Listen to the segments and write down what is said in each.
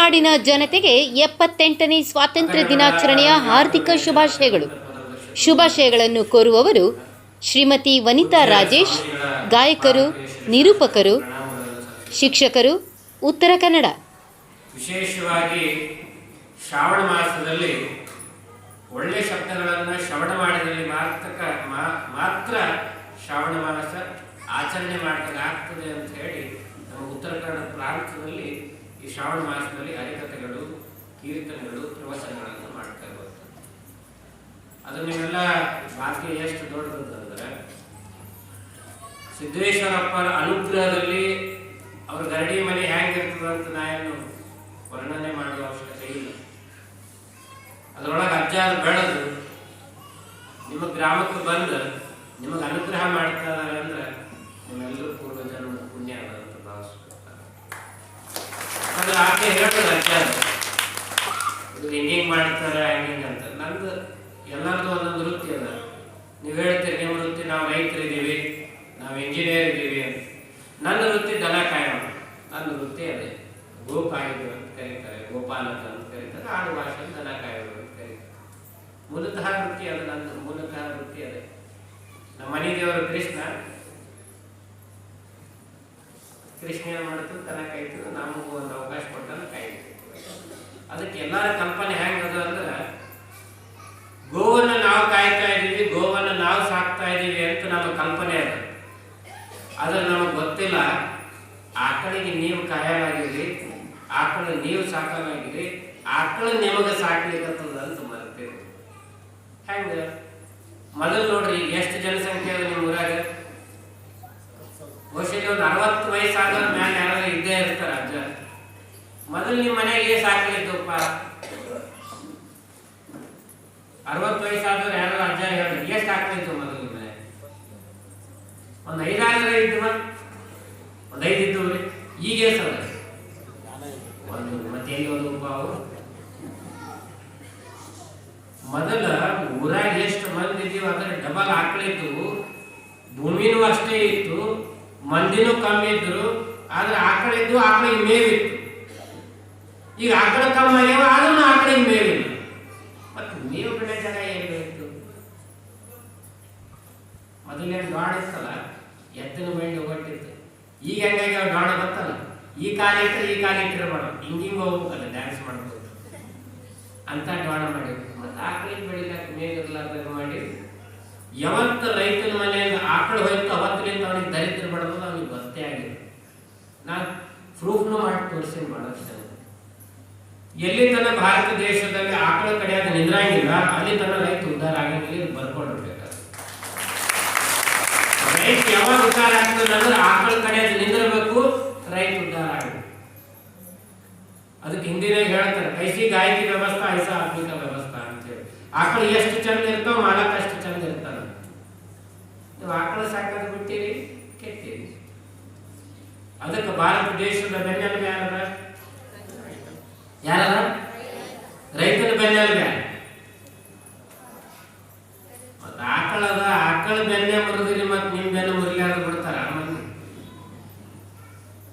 ಕರುನಾಡಿನ ಜನತೆಗೆ ಎಪ್ಪತ್ತೆಂಟನೇ ಸ್ವಾತಂತ್ರ್ಯ ದಿನಾಚರಣೆಯ ಹಾರ್ದಿಕ ಶುಭಾಶಯಗಳು. ಶುಭಾಶಯಗಳನ್ನು ಕೋರುವವರು ಶ್ರೀಮತಿ ವನಿತಾ ರಾಜೇಶ್, ಗಾಯಕರು, ನಿರೂಪಕರು, ಶಿಕ್ಷಕರು, ಉತ್ತರ ಕನ್ನಡ. ವಿಶೇಷವಾಗಿ ಶ್ರಾವಣ ಮಾಸದಲ್ಲಿ ಒಳ್ಳೆ ಶಬ್ದಗಳನ್ನು ಶ್ರವಣ ಮಾಡಿದಲ್ಲಿ ಮಾತ್ರ ಮಾತ್ರ ಶ್ರಾವಣ ಮಾಸ ಆಚರಣೆ ಮಾಡಿದಾಗ ಆಗ್ತದೆ ಅಂತ ಹೇಳಿ ನಮ್ಮ ಉತ್ತರ ಕನ್ನಡ ಪ್ರಾಂತ್ಯದಲ್ಲಿ ಈ ಶ್ರಾವಣ ಮಾಸದಲ್ಲಿ ಹರಿಕಥೆಗಳು ಕೀರ್ತನೆಗಳು, ಪ್ರವಚನಗಳನ್ನು ಮಾಡ್ತಾ ಇರುವಂಥದ್ದು. ಅದು ನೀವೆಲ್ಲ ಭಾಗ್ಯ ಎಷ್ಟು ದೊಡ್ಡದಂತಂದ್ರೆ ಸಿದ್ದೇಶ್ವರಪ್ಪನ ಅನುಗ್ರಹದಲ್ಲಿ ಅವ್ರ ಗರಡಿ ಮನೆ ಅಂತ ನಾ ಏನು ವರ್ಣನೆ ಮಾಡುವ ಅವಶ್ಯಕತೆ ಇಲ್ಲ. ಅದರೊಳಗೆ ಅಜ್ಜ ಬೆಳೆದು ನಿಮ್ಮ ಗ್ರಾಮಕ್ಕೆ ಬಂದು ನಿಮಗೆ ಅನುಗ್ರಹ ಮಾಡ್ತಾ ಇದ್ದಾರೆ ಅಂದ್ರೆ ನಿಮ್ಮೆಲ್ಲರೂ ಪೂರ್ವ ಜನ್ಮದ ಪುಣ್ಯ ಅಂತ ಭಾವಿಸ್ಕೊಳ್ತಾರೆ ಅದು ಆಕೆ ಹೇಳ್ತದೆ ಹಿಂಗೆ ಮಾಡ್ತಾರೆ ಹಂಗೆ ಅಂತ. ನಂದು ಎಲ್ಲರದು ಒಂದೊಂದು ವೃತ್ತಿ ಅದ. ನೀವು ಹೇಳ್ತೀರಿ, ನಿಮ್ಮ ವೃತ್ತಿ, ನಾವು ರೈತರಿದ್ದೀವಿ ನಾವು ಇಂಜಿನಿಯರ್ ಇದ್ದೀವಿ ಅಂತ. ನನ್ನ ವೃತ್ತಿ ದನ ಕಾಯೋಣ ನನ್ನ ವೃತ್ತಿ ಅದೇ. ಗೋ ಅಂತ ಕರೀತಾರೆ ಗೋಪಾಲಕ ಅಂತ ಕರೀತಾರೆ, ಆಡು ಭಾಷೆ ದನ ಕಾಯೋದು ಅಂತ ಕರೀತಾರೆ. ಮೂಲತಃ ವೃತ್ತಿ ಅದು ನನ್ನ ಮೂಲತಃ ವೃತ್ತಿ ಅದೇ. ನಮ್ಮ ಮನೆ ದೇವರು ಕೃಷ್ಣ ಕೃಷ್ಣ ಏನು ಮಾಡ್ತು ತನ್ನ ಕಾಯ್ತು ನಮಗೂ ಒಂದು ಅವಕಾಶ ಕೊಟ್ಟನ ಕೈ ಅದಕ್ಕೆ ಎಲ್ಲರ ಕಲ್ಪನೆ ಹೇಗದು ಅಂದ್ರೆ, ಗೋವನ್ನು ನಾವು ಕಾಯ್ತಾ ಇದ್ದೀವಿ, ಗೋವನ್ನು ನಾವು ಸಾಕ್ತಾ ಇದ್ದೀವಿ ಅಂತ ನಮ್ಮ ಕಲ್ಪನೆ ಅದು. ಅದು ನಮಗೆ ಗೊತ್ತಿಲ್ಲ, ಆಕಳಿಗೆ ನೀವು ಕಾಯಲಾಗಿರಿ, ಆಕಳ ನೀವು ಸಾಕಲಾಗಿರಿ, ಆಕಳ ನಿಮಗೆ ಸಾಕ್ಲಿಕ್ಕತ್ತದ ಅಂತ ಮರ್ತೀವಿ ಹೆಂಗ? ಮೊದಲು ನೋಡ್ರಿ, ಎಷ್ಟು ಜನಸಂಖ್ಯೆ ಅದ ನಿಮ್ಮ ಊರಾಗ ಬಹುಶಃ ಒಂದು ಅರವತ್ತು ವಯಸ್ಸಾದವ್ರ ಮ್ಯಾಲೆ ಯಾರು ಇದ್ದೇ ಇರ್ತಾರ ಅಜ್ಜ ಮೊದಲು ನಿಮ್ಮ ಮನೆಗೆ ಸಾಕಲಿದ್ದಪ್ಪ ಅರವತ್ತು ವಯಸ್ಸಾದವ್ರು ಯಾರು ಅಜ್ಜ ಹೇಳಿ ಎಷ್ಟು ಆಗ್ತಿತ್ತು ಮೊದಲು ನಿಮ್ಮ ಮನೆ? ಒಂದು ಐದಾರು ಇದ್ವ ಒಂದು ಐದು ಇದ್ದವ್ರಿ ಈಗ ಎಷ್ಟು ಒಂದು ಮತ್ತೆ ಎಲ್ಲಿ ಒಂದು ಅವು? ಮೊದಲ ಊರಾಗ ಎಷ್ಟು ಮಂದಿ ಇದ್ದೀವಿ ಅದ್ರ ಡಬಲ್ ಆಕಳಿತ್ತು ಭೂಮಿನೂ ಅಷ್ಟೇ ಇತ್ತು, ಮಂದಿನೂ ಕಮ್ಮಿ ಇದ್ರು, ಆದ್ರೆ ಆಕಳಿದ್ದು ಆಕಳಿಗೆ ಮೇವಿತ್ತು ಈಗ ಆಕಳ ಕಮ್ಮಿ ಆಗ್ಯಾವ ಆದ್ರೂ ಆಕಳಿಗೆ ಮೇಲೆ ಮತ್ತೆ ಮೇವು ಬೆಳೆ ಜಾಗ ಏನು ಬೇಕು? ಮೊದಲೇನು ಡಾಡ್ ಇತ್ತಲ್ಲ ಎತ್ತಿನ ಬಂಡಿ ಹೊಟ್ಟಿತ್ತು ಈಗ ಹೆಂಗಾಗಿ ಡಾಡ್ ಬರ್ತಲ್ಲ ಈ ಕಾಲ ಇಟ್ಟರೆ ಈ ಕಾಲ ಇಟ್ಟಿರಬೇಡ ಹಿಂಗಿಂಗ್ ಹೋಗ್ಬೇಕಲ್ಲ ಡ್ಯಾನ್ಸ್ ಮಾಡ್ಬೋದು ಅಂತ ಗಾಡ ಮಾಡಿ ಮತ್ತೆ ಆಕಳಿಗೆ ಬೆಳಿಲಾಕ ಮೇಲಿರ್ಲಾರ್ದಾಗ ಮಾಡಿ? ಯಾವತ್ತ ರೈತನ ಮನೆಯಿಂದ ಆಕಳು ಹೋಯ್ತು, ಅವತ್ತಿನಿಂದ ಅವನಿಗೆ ದರಿದ್ರ ಬಡಬೋದು ಅವನಿಗೆ ಗೊತ್ತೇ ಆಗಿದೆ ನಾನು ಪ್ರೂಫ್ನು ಮಾಡಿ ತೋರಿಸಿ ಮಾಡೋಷ್ಟು ಎಲ್ಲಿ ತನ್ನ ಭಾರತ ದೇಶದಲ್ಲಿ ಆಕಳ ಕಡೆಯಾಗ ನಿಂದ್ರಂಗಿಲ್ಲ, ಅಲ್ಲಿ ತನ್ನ ರೈತ ಉದ್ಧಾರ ಇದು ಬರ್ಕೊಂಡಿರ್ಬೇಕು ರೈತ ಯಾವಾಗ ಉದ್ಧಾರ ಆಗ್ತದೆ ಅಂದ್ರೆ ಆಕಳ ಕಡೆಯಾಗ ನಿಂದಿರಬೇಕು, ರೈತ ಉದ್ಧಾರ ಆಗಬೇಕು. ಅದಕ್ಕೆ ಹಿಂದಿನಾಗ ಹೇಳ್ತಾರೆ ಕೈಸಿ ಗಾಯಕಿ ವ್ಯವಸ್ಥೆ, ಐಸ ಆತ್ಮಿಕ ವ್ಯವಸ್ಥಾ ಅಂತೇಳಿ. ಆಕಳು ಎಷ್ಟು ಚಂದ ಇರ್ತಾವ, ಮಾಲಕ ಅಷ್ಟು ಚಂದ ಇರ್ತಾನ. ನೀವು ಆಕಳು ಸಾಕೋದು ಬಿಟ್ಟಿರಿ, ಕೆಟ್ಟಿರಿ. ಅದಕ್ಕೆ ಭಾರತ ದೇಶದ ಬೆನ್ನೆಲುಬು ಯಾರದ ಯಾರದ ರೈತನ ಯಾರು ಮತ್ತೆ ಆಕಳದ ಆಕಳ ಬೆನ್ನೆ ಮುರಿದ್ರಿ ಮತ್ತೆ ನಿಮ್ ಬೆನ್ನ ಮುರಿಲಾರ್ದ ಬಿಡ್ತಾರ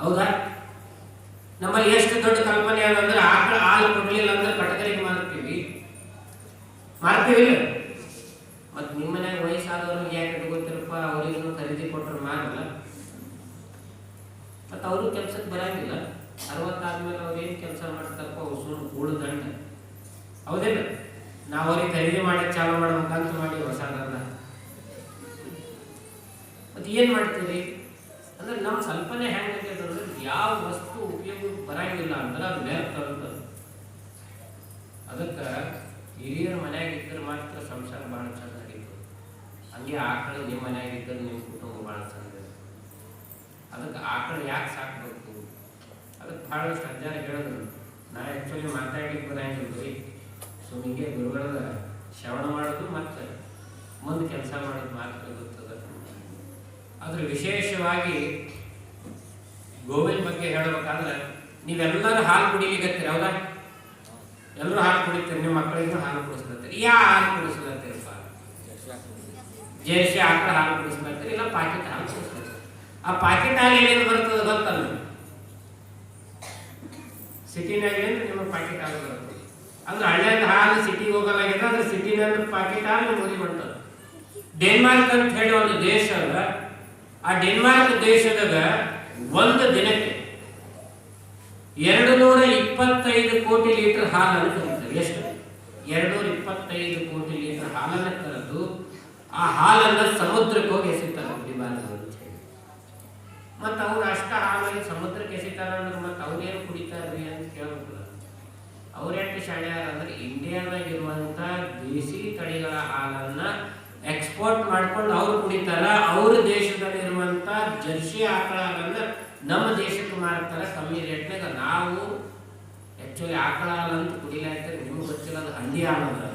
ಹೌದಾ? ನಮ್ಮಲ್ಲಿ ಎಷ್ಟು ದೊಡ್ಡ ಕಲ್ಪನೆ ಅಂದ್ರೆ ಆಕಳ ಹಾಲು ಕೊಡ್ಲಿಲ್ಲ ಅಂದ್ರೆ ಕಟಕರಿಗೆ ಮಾರ್ತೀವಿ. ಮಾರ್ತೀವಿ ಮತ್ತೆ ನಿಮ್ಮ ಮನ್ಯಾಗ ವಯಸ್ಸಾದವ್ರಿಗೆ ಯಾಕೆ ಇಟ್ಕೋತಿರಪ್ಪ ಅವ್ರಿಗೂ ಖರೀದಿ ಕೊಟ್ಟರು ಮಾರಲ್ಲ. ಮತ್ತೆ ಅವರು ಕೆಲ್ಸಕ್ಕೆ ಬರಂಗಿಲ್ಲ. ಅರವತ್ತಾದ್ಮೇಲೆ ಅವ್ರೇನು ಕೆಲಸ ಮಾಡ್ತಾರಪ್ಪ ಉಸುರು ಕೂಡ ದಂಡ. ಹೌದೇನ ನಾವು ಅವ್ರಿಗೆ ಖರೀದಿ ಮಾಡಿ, ಚಾಲು ಮಾಡಬೇಕಂತ ಮಾಡಿ ಹೊಸದಲ್ಲ ಮತ್ತೆ ಏನು ಮಾಡ್ತೀರಿ? ಅಂದ್ರೆ ನಮ್ಮ ಹ್ಯಾಂಗ್ ಹೆಂಗೈತೆ ಅಂದ್ರೆ ಯಾವ ವಸ್ತು ಉಪಯೋಗ ಬರಂಗಿಲ್ಲ ಅಂದ್ರೆ ಅದು ವ್ಯರ್ಥ ಅಂತ ಅದಕ್ಕೆ ಹಿರಿಯರ ಮನೆಯಾಗ ಇದ್ರೆ ಮಾತ್ರ ಸಂಸಾರ ಭಾಳ ಚಂದ ನಡೀತು ಹಂಗೆ ಆಕಳು ನಿಮ್ಮ ಮನೆಯಾಗಿದ್ದರೆ ನಿಮ್ಮ ಕುಟುಂಬ ಭಾಳ ಚಂದ. ಅದಕ್ಕೆ ಆಕಳು ಯಾಕೆ ಭಾಳಷ್ಟು ಅಜ್ಜಾರ ಹೇಳಿದ್ರು ನಾ ಆ್ಯಕ್ಚುಲಿ ಮಾತಾಡ್ಲಿಕ್ಕೆ ಬರಂಗಿಲ್ಲ ರೀ ಸೊ ಹಿಂಗೆ ಗುರುಗಳದ ಶ್ರವಣ ಮಾಡೋದು ಮತ್ತು ಮುಂದೆ ಕೆಲಸ ಮಾಡೋದು ಮಾತ್ರ ಗೊತ್ತದ. ಆದರೆ ವಿಶೇಷವಾಗಿ ಗೋವಿನ ಬಗ್ಗೆ ಹೇಳಬೇಕಾದ್ರೆ ನೀವೆಲ್ಲರೂ ಹಾಲು ಕುಡಿಲಿಕ್ಕತ್ತೀರಿ ಹೌದಾ? ಎಲ್ಲರೂ ಹಾಲು ಕುಡಿತೀರಿ, ನಿಮ್ಮ ಮಕ್ಕಳಿಗೂ ಹಾಲು ಕುಡಿಸ್ಲತ್ತೀರಿ? ಯಾ ಹಾಲು ಕುಡಿಸ್ಲತ್ತೀರಪ್ಪ ಜೇಸಿ ಆಕಳ ಹಾಲು ಕುಡಿಸ್ಲತ್ತೀರಿ, ಇಲ್ಲ ಪಾಕಿಟ್ ಹಾಲು ಕುಡಿಸ್ಲತ್ತೀರಿ? ಆ ಪಾಕೆಟ್ ಹಾಲು ಏನೇನು ಬರ್ತದೆ ಗೊತ್ತಲ್ಲ ಸಿಟಿನಾಗ ಅಂದ್ರೆ ನಿಮಗೆ ಪಾಕೆಟ್ ಹಾಲು ಬರುತ್ತೆ ಅಂದ್ರೆ ಹಳ್ಳಿಯಿಂದ ಹಾಲು ಸಿಟಿಗೆ ಹೋಗಲಾಗಿದೆ, ಅಂದ್ರೆ ಸಿಟಿನಲ್ಲಿ ಪಾಕೆಟ್ ಹಾಲು ಊರಿಗೆ ಬರ್ತದೆ ಡೆನ್ಮಾರ್ಕ್ ಅಂತ ಹೇಳಿ ಒಂದು ದೇಶ ಅದ. ಆ ಡೆನ್ಮಾರ್ಕ್ ದೇಶದಾಗ ಒಂದು ದಿನಕ್ಕೆ ಎರಡು ನೂರ ಇಪ್ಪತ್ತೈದು ಕೋಟಿ ಲೀಟರ್ ಹಾಲನ್ನು ಕರೀತಾರೆ ಎಷ್ಟು? ಎರಡು ನೂರ ಇಪ್ಪತ್ತೈದು ಕೋಟಿ ಲೀಟರ್ ಹಾಲನ್ನು ತರದು ಆ ಹಾಲನ್ನು ಸಮುದ್ರಕ್ಕೆ ಹೋಗಿ ಎಸಿತಾರೆ ಮತ್ತೆ ಅವ್ರು ಅಷ್ಟ ಆಮೇಲೆ ಸಮುದ್ರಕ್ಕೆ ಎಸಿತಾರ ಅಂದ್ರೆ ಮತ್ತು ಅವ್ರೇನು ಕುಡಿತಾರ್ರಿ ಅಂತ ಕೇಳ್ಬಿಟ್ಟು ಅವ್ರೆಟ್ಟು ಶಾಣ್ಯಾರ ಅಂದ್ರೆ ಇಂಡಿಯಾದಾಗ ಇರುವಂತ ದೇಸಿ ತಳಿಗಳ ಹಾಲನ್ನ ಎಕ್ಸ್ಪೋರ್ಟ್ ಮಾಡ್ಕೊಂಡು ಅವ್ರು ಕುಡಿತಾರ, ಅವ್ರ ದೇಶದಲ್ಲಿ ಇರುವಂತ ಜರ್ಸಿ ಆಕಳ ಹಾಲನ್ನ ನಮ್ಮ ದೇಶಕ್ಕೆ ಮಾರ್ತಾರೆ ಕಮ್ಮಿ ರೇಟ್ನಾಗ. ನಾವು ಆಕ್ಚುಲಿ ಆಕಳ ಹಾಲಂತ ಅಂತ ಕುಡಿಲಾಯ್ತಾರೆ ನಿಮ್ಗೆ ಗೊತ್ತಿಲ್ಲ, ಅದು ಹಂದಿ ಹಾಲು ಅದ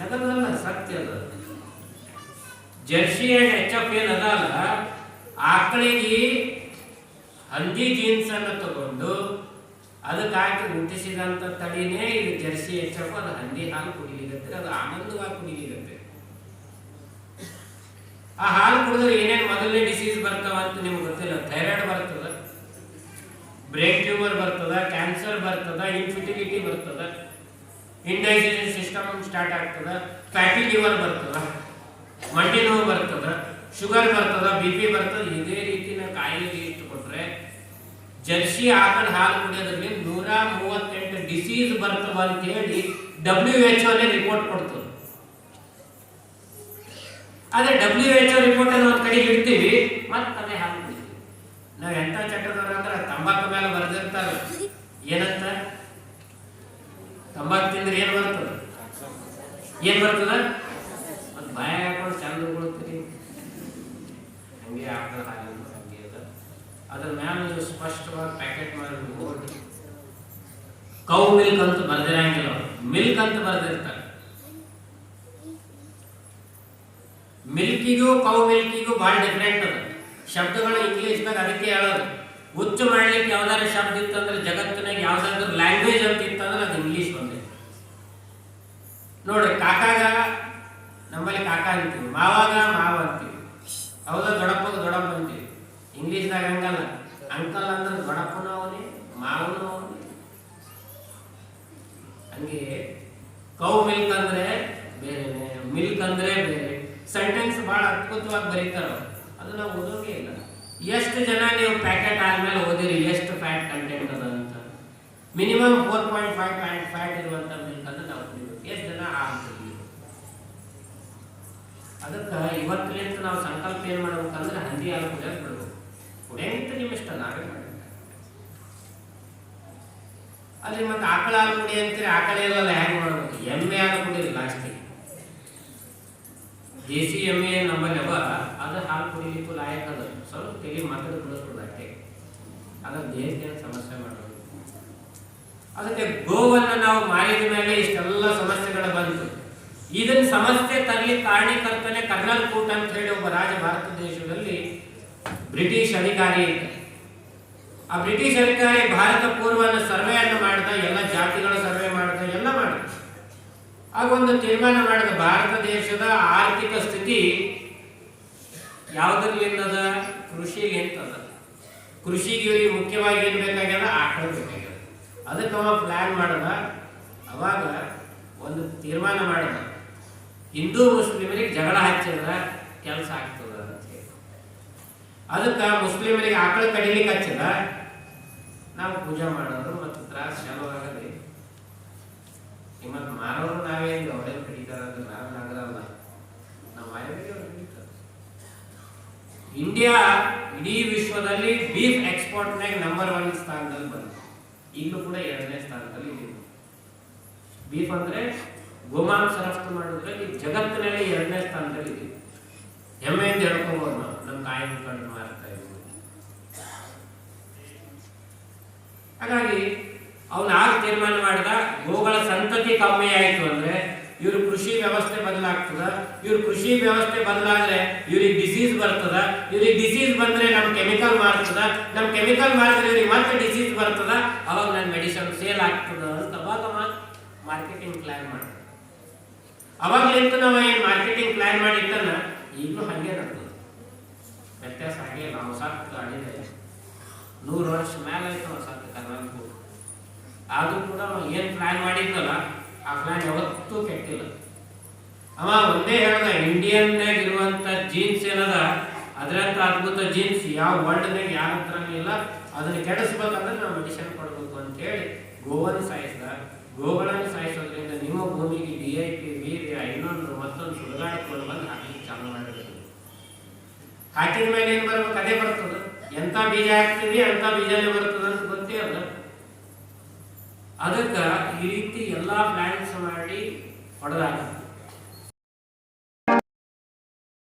ನಗದಲ್ಲ ಸತ್ಯ ಅದ. ಜರ್ಸಿ ಅಂಡ್ ಎಚ್ ಎಫ್ ಏನ್ ಅದಲ್ಲ ಆಕಳಿಗೆ ಹಂದಿ ಜೀನ್ಸ್ ಅನ್ನು ತಗೊಂಡು ಅದಕ್ಕೆ ಹಾಕಿ ಹುಟ್ಟಿಸಿದಂಥ ತಳಿನೇ ಇದು ಜರ್ಸಿ ಹೆಚ್ಚಪ್ಪ ಅದು ಹಂದಿ ಹಾಲು ಕುಡಿಲಿಗತ್ತೆ ಅದು ಆನಂದವಾಗಿ ಕುಡಿಲಿಗತ್ತೆ ಆ ಹಾಲು ಕುಡಿದ್ರೆ ಏನೇನು ಮೊದಲನೇ ಡಿಸೀಸ್ ಬರ್ತಾವ ಅಂತ ನಿಮ್ಗೆ ಗೊತ್ತಿಲ್ಲ, ಥೈರಾಯ್ಡ್ ಬರ್ತದ ಬ್ರೇಕ್ ಟ್ಯೂಮರ್ ಬರ್ತದ ಕ್ಯಾನ್ಸರ್ ಬರ್ತದ ಇನ್ಫಿಟಿಲಿಟಿ ಬರ್ತದ ಇಂಡೈಜೆಷನ್ ಸಿಸ್ಟಮ್ ಸ್ಟಾರ್ಟ್ ಆಗ್ತದ ಫ್ಯಾಟಿ ಲಿವರ್ ಬರ್ತದ, ಮಂಡಿ ನೋವು ಬರ್ತದ. ಶುಗರ್ ಬರ್ತದ, ಬಿ ಪಿ ಬರ್ತದ, ಇದೇ ರೀತಿನ ಕಾಯಿಲೆಗೆ ಇಟ್ಟು ಕೊಟ್ರೆ ಜರ್ಸಿ ಆಕಳ ಹಾಲು ಕುಡಿಯೋದ್ರಲ್ಲಿ ನೂರ ಮೂವತ್ತೆಂಟು ಡಿಸೀಸ್ ಬರ್ತವ ಅಂತ ಹೇಳಿ ಡಬ್ಲ್ಯೂ ಎಚ್ ಓನೇ ರಿಪೋರ್ಟ್ ಕೊಡ್ತದೆ. ಅದೇ ಡಬ್ಲ್ಯೂ ಎಚ್ ಓ ರಿಪೋರ್ಟ್ ಅನ್ನು ಒಂದು ಕಡೆಗೆ ಇಡ್ತೀವಿ ಮತ್ತೆ ಅದೇ ಹಾಲು ಕುಡಿತೀವಿ. ನಾವು ಎಂತ ಚಟದವ್ರು ಅಂದ್ರೆ ತಂಬಾಕು ಮೇಲೆ ಬರ್ದಿರ್ತಾರ. ಏನಂತ? ತಂಬಾಕು ತಿಂದ್ರೆ ಏನ್ ಬರ್ತದ? ಏನ್ ಬರ್ತದ? ಒಂದು ಕೊಡ್ತೀರಿ ಹಂಗೆ ಆಗ್ತದೆ ಹಾಲಿನ ಹಂಗೆ ಅದ. ಅದ್ರ ಮ್ಯಾಲ ಸ್ಪಷ್ಟವಾಗಿ ಪ್ಯಾಕೆಟ್ ಮಾಡಿ ಕೌ ಮಿಲ್ಕ್ ಅಂತ ಬರ್ದಿರಂಗಿಲ್ಲ ಮಿಲ್ಕ್ ಅಂತ ಬರ್ದಿರ್ತಾರೆ. ಮಿಲ್ಕಿಗೂ ಕೌ ಮಿಲ್ಕಿಗೂ ಭಾಳ ಡಿಫ್ರೆಂಟ್ ಅದ. ಶಬ್ದಗಳು ಇಂಗ್ಲೀಷ್ನಾಗ ಅದಕ್ಕೆ ಹೇಳೋದು. ಉಚ್ಚ ಮಾಡ್ಲಿಕ್ಕೆ ಯಾವ್ದಾದ್ರು ಶಬ್ದ ಇತ್ತಂದ್ರೆ ಜಗತ್ತಿನಾಗ ಯಾವ್ದಾದ್ರು ಲ್ಯಾಂಗ್ವೇಜ್ ಅಂತ ಇತ್ತಂದ್ರೆ ಅದು ಇಂಗ್ಲೀಷ್ ಬಂದೆ ನೋಡ್ರಿ, ಕಾಕಾಗ, ನಮ್ಮಲ್ಲಿ ಕಾಕಾ ಅಂತೀವಿ. ಮಾವಾಗ ಮಾವ ಅಂತೀವಿ. ಹೌದಾ ದೊಡಪ್ಪಗೆ ದೊಡಪ್ಪ ಅಂತೀವಿ ಇಂಗ್ಲೀಷ್ನಾಗ ಹಂಗಲ್ಲ. ಅಂಕಲ್ ಅಂದ್ರೆ ದೊಡಪ್ಪನ ಅವನೇ, ಮಾವನ ಅವನೇ. ಹಂಗೆ ಕೌ ಮಿಲ್ಕ್ ಅಂದ್ರೆ ಬೇರೆನೆ ಮಿಲ್ಕ್ ಅಂದ್ರೆ ಬೇರೆ. ಸೆಂಟೆನ್ಸ್ ಭಾಳ ಅದ್ಭುತವಾಗಿ ಬರೀತಾರೆ. ಅದು ನಾವು ಓದೋಕೆ ಇಲ್ಲ. ಎಷ್ಟು ಜನ ನೀವು ಪ್ಯಾಕೆಟ್ ಆದ್ಮೇಲೆ ಓದಿರಿ, ಎಷ್ಟು ಫ್ಯಾಟ್ ಕಂಟೆಂಟ್ ಅದ ಅಂತ. Minimum four point five percent fat ಇರುವಂತ ಮಿಲ್ಕ್ ನಾವು ಕುಡಿಬೇಕು ಎಷ್ಟು ಜನ ಆಗ್ತೀವಿ ಅದಕ್ಕೆ ಇವತ್ತಿನಿಂದ ನಾವು ಸಂಕಲ್ಪ ಏನು ಮಾಡ್ಬೇಕಂದ್ರೆ ಹಂದಿ ಹಾಲು ಕುಡಿಯೋದು ಬಿಡ್ಬೇಕು. ಕುಡಿಯಂತ ನಿಮ್ಮ ಇಷ್ಟ, ನಾವೇ ಮಾಡಿ ಅಲ್ಲಿ ಮತ್ತೆ ಆಕಳ ಹಾಲು ಕುಡಿ ಅಂತೀರಿ, ಆಕಳ ಇಲ್ಲಲ್ಲ ಹೆಂಗ್ ಮಾಡ್ಬೇಕು? ಎಮ್ಮೆ ಹಾಲು ಕುಡೀರಿ ಲಾಸ್ಟಿಗೆ ದೇಸಿ ಎಮ್ಮೆ ನಮ್ಮಲ್ಲಿ ಅವ ಅದು ಹಾಲು ಕುಡಿಲಿಕ್ಕೂ ಲಾಯಕ್ ಅದ. ಸ್ವಲ್ಪ ತಲೆ ಮಾತಾಡಿ ಕುಡಿಸ್ಬಿಡು ಅಷ್ಟೇ. ಅದ ದೇಹಕ್ಕೆ ಏನ್ ಸಮಸ್ಯೆ ಮಾಡೋದು ಅದಕ್ಕೆ ಗೋವನ್ನು ನಾವು ತರಲಿಕ್ಕೆ ಕಾರಣೀಕರ್ತನೆ ಕರ್ನಲ್ ಕೂಟ್ ಅಂತ ಹೇಳಿ ಒಬ್ಬ ರಾಜ ಭಾರತ ದೇಶದಲ್ಲಿ ಬ್ರಿಟಿಷ್ ಅಧಿಕಾರಿ ಇದ್ದ ಆ ಬ್ರಿಟಿಷ್ ಅಧಿಕಾರಿ ಭಾರತ ಪೂರ್ವನ ಸರ್ವೆಯನ್ನು ಮಾಡಿದ ಎಲ್ಲ ಜಾತಿಗಳ ಸರ್ವೆ ಮಾಡಿದ ಎಲ್ಲ ಮಾಡಿದ ಆಗ ಒಂದು ತೀರ್ಮಾನ ಮಾಡಿದ ಭಾರತ ದೇಶದ ಆರ್ಥಿಕ ಸ್ಥಿತಿ ಯಾವುದರ್ಲಿಂದದ ಕೃಷಿಲಿಂತದ ಕೃಷಿಗೆ ಇವ್ರಿಗೆ ಮುಖ್ಯವಾಗಿ ಏನ್ ಬೇಕಾಗ್ಯದ? ಆಕಳ ಬೇಕಾಗ್ಯದ. ಅದಕ್ಕೆ ಅವ ಪ್ಲಾನ್ ಮಾಡದ. ಅವಾಗ ಒಂದು ತೀರ್ಮಾನ ಮಾಡಿದ. ಹಿಂದೂ ಮುಸ್ಲಿಮರಿಗೆ ಜಗಳ ಹಚ್ಚಿದ್ರ ಕೆಲಸ ಆಗ್ತದ ಅಂತ ಅದಕ್ಕೆ ಮುಸ್ಲಿಮರಿಗೆ ಆಕಳ ಕಡಿಲಿಕ್ಕೆ ಹಚ್ಚಿದ ನಾವು ಪೂಜೆ ಮಾಡೋರು ಮತ್ತು ತ್ರಾಸ ಚಾಲು ಆಗದೆ ಮಾನವರು ಮಾರೋರು ನಾವೇ ಅವರೇನು ಕಡಿತಾರ ನಾವು ನಾವು ಆಯುರ್ವೇದ ಇಂಡಿಯಾ ಇಡೀ ವಿಶ್ವದಲ್ಲಿ ಬೀಫ್ ಎಕ್ಸ್ಪೋರ್ಟ್ನಾಗ ನಂಬರ್ ಒನ್ ಸ್ಥಾನದಲ್ಲಿ ಬಂತು ಈಗಲೂ ಕೂಡ ಎರಡನೇ ಸ್ಥಾನದಲ್ಲಿ ಇದೆ. ಬೀಫ್ ಅಂದ್ರೆ ಗೋಮಾಂಸ ರಫ್ತು ಮಾಡೋದ್ರಲ್ಲಿ ಜಗತ್ತಿನಲ್ಲಿ ಎರಡನೇ ಸ್ಥಾನದಲ್ಲಿ ಇದೆ. ಹೆಮ್ಮೆಯಿಂದ ಹೇಳ್ಕೊಬೋದು ನಾವು, ನಮ್ಮ ತಾಯಿ ಕಂಡು ಮಾರ್ತಾ ಇದ್ದೀವಿ ಹಾಗಾಗಿ ಅವನು ಆಗ ತೀರ್ಮಾನ ಮಾಡಿದ, ಗೋಗಳ ಸಂತತಿ ಕಮ್ಮಿ ಆಯಿತು ಅಂದರೆ ಇವ್ರ ಕೃಷಿ ವ್ಯವಸ್ಥೆ ಬದಲಾಗ್ತದ. ಇವ್ರ ಕೃಷಿ ವ್ಯವಸ್ಥೆ ಬದಲಾದ್ರೆ ಇವ್ರಿಗೆ ಡಿಸೀಸ್ ಬರ್ತದ. ಇವ್ರಿಗೆ ಡಿಸೀಸ್ ಬಂದ್ರೆ ನಮ್ ಕೆಮಿಕಲ್ ಮಾರ್ತದ. ನಮ್ ಕೆಮಿಕಲ್ ಮಾರಿದ್ರೆ ಇವ್ರಿಗೆ ಮತ್ತೆ ಡಿಸೀಸ್ ಬರ್ತದ. ಅವಾಗ ನನ್ನ ಮೆಡಿಸನ್ ಸೇಲ್ ಆಗ್ತದ ಅಂತ ಅವಾಗ ಮಾರ್ಕೆಟಿಂಗ್ ಪ್ಲಾನ್ ಮಾಡ್ತಾರೆ ಅವಾಗ್ಲಿಂತ ನಾವು ಏನು ಮಾರ್ಕೆಟಿಂಗ್ ಪ್ಲಾನ್ ಮಾಡಿದ್ದಲ್ಲ ಈಗಲೂ ಹಾಗೆ ನಡೆದು ವ್ಯತ್ಯಾಸ ಹಾಗೆ ನಾವು ಸತ್ತು ಅಡಿದೆ ನೂರು ವರ್ಷ ಮೇಲೆ ಆಯ್ತು ನಾವು ಸತ್ತು ಕರ್ನಾಟಕ ಆದರೂ ಕೂಡ ಅವ ಏನು ಪ್ಲಾನ್ ಮಾಡಿದ್ದಲ್ಲ ಆ ಪ್ಲಾನ್ ಯಾವತ್ತೂ ಕೆಟ್ಟಿಲ್ಲ. ಅವ ಒಂದೇ ಹೇಳ್ದ ಇಂಡಿಯನ್ನಾಗ ಇರುವಂತ ಜೀನ್ಸ್ ಏನದ, ಅದರಂತ ಅದ್ಭುತ ಜೀನ್ಸ್ ಯಾವ ವರ್ಲ್ಡ್ನಾಗ ಯಾರ ಹತ್ರ ಇಲ್ಲ, ಅದನ್ನ ಕೆಡಿಸ್ಬೇಕಂದ್ರೆ ನಾವು ಮೆಡಿಷನ್ ಕೊಡಬೇಕು ಅಂತ ಹೇಳಿ ಗೋವನ್ನು ಸಾಯಿಸ್ದ ಗೋಗಳನ್ನು ಸಾಯಿಸೋದ್ರಿಂದ ನಿಮ್ಮ ಭೂಮಿಗೆ ಡಿ ಐ ಪಿ ವೀರ್ಯ ಇನ್ನೊಂದು ಮತ್ತೊಂದು ಸುಡುಗಾಡಿಕೊಂಡು ಬಂದು ಹಾಕಲಿಕ್ಕೆ ಚಾಲು ಮಾಡಬೇಕು ಹಾಕಿದ ಮೇಲೆ ಏನ್ ಬರೋ ಅದೇ ಬರ್ತದೆ? ಎಂತ ಬೀಜ ಹಾಕ್ತೀವಿ ಅಂತ ಬೀಜನೇ ಬರ್ತದೆ ಅಂತ ಗೊತ್ತೇ ಅಲ್ಲ. ಅದಕ್ಕ ಈ ರೀತಿ ಎಲ್ಲಾ ಪ್ಲಾಂಟ್ಸ್ ಮಾಡಿ ಹೊಡೆದಾಗ